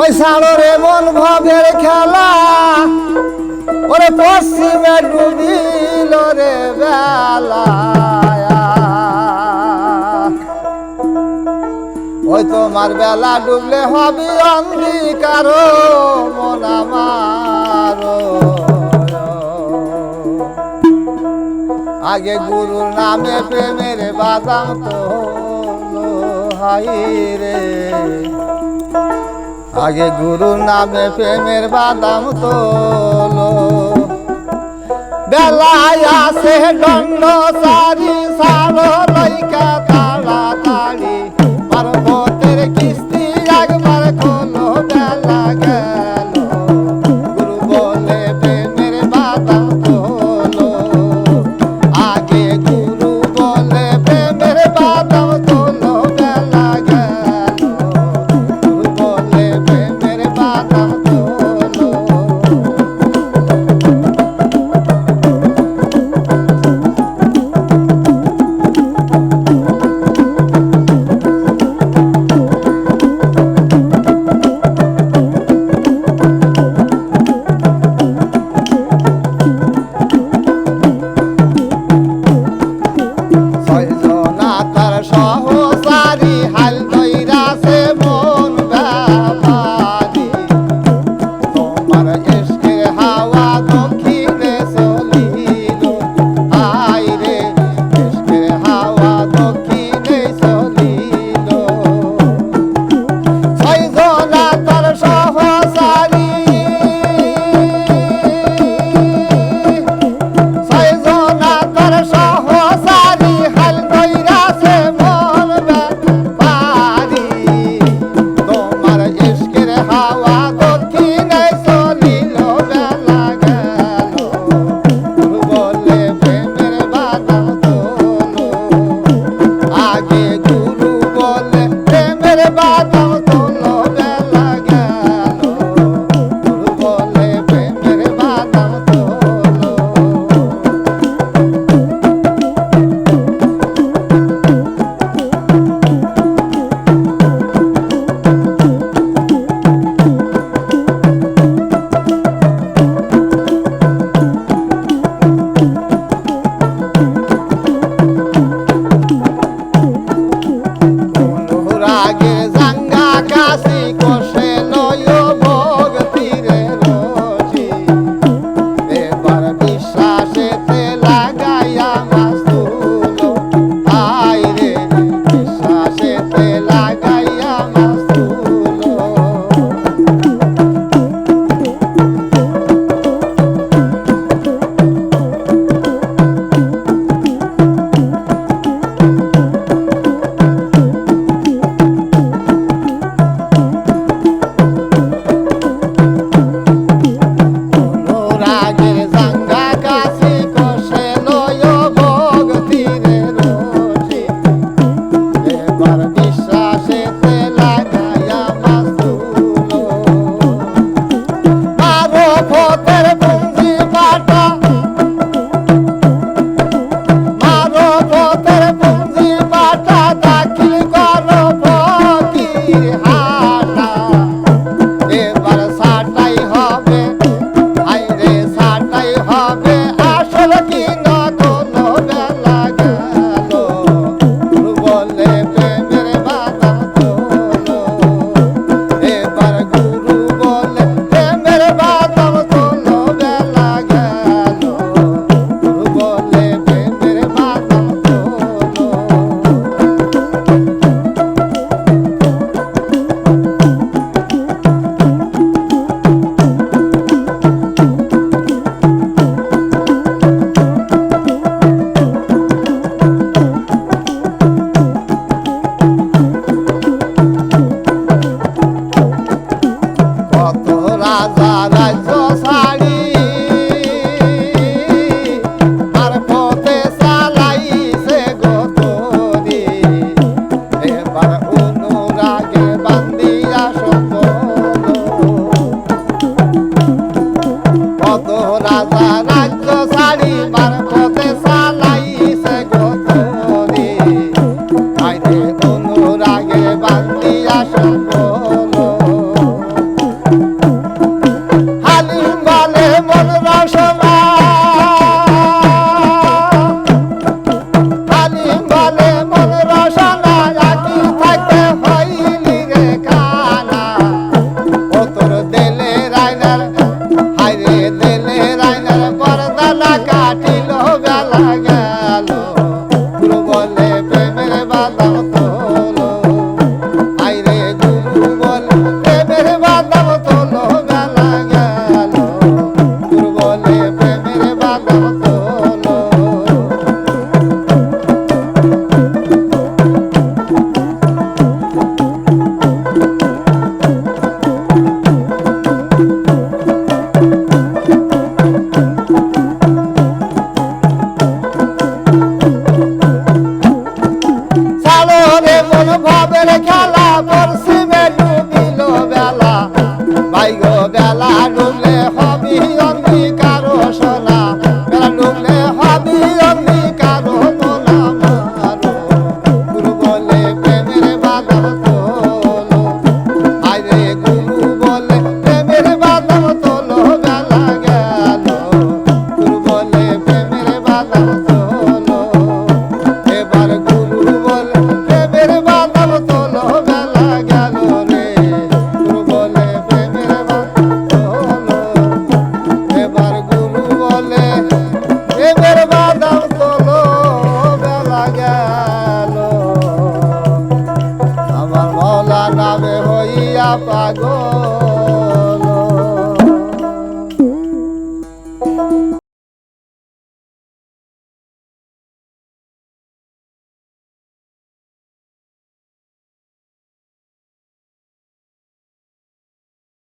ওই সাড়োর এমন ভাবের খেলা, ওরে পশ্চিমে ডুবিল রে বেলা ওই তোমার বেলা ডুবলে হবি অন্ধকার মন আমার আগে গুরুর নামে প্রেমের বাদাম তো ভাই রে আগে গুরু নামে প্রেমের বাদাম তোলো। বেলায় আসে দণ্ড সারি সারো লাইকা Yeah. রাজা জ্বালা বর্ষ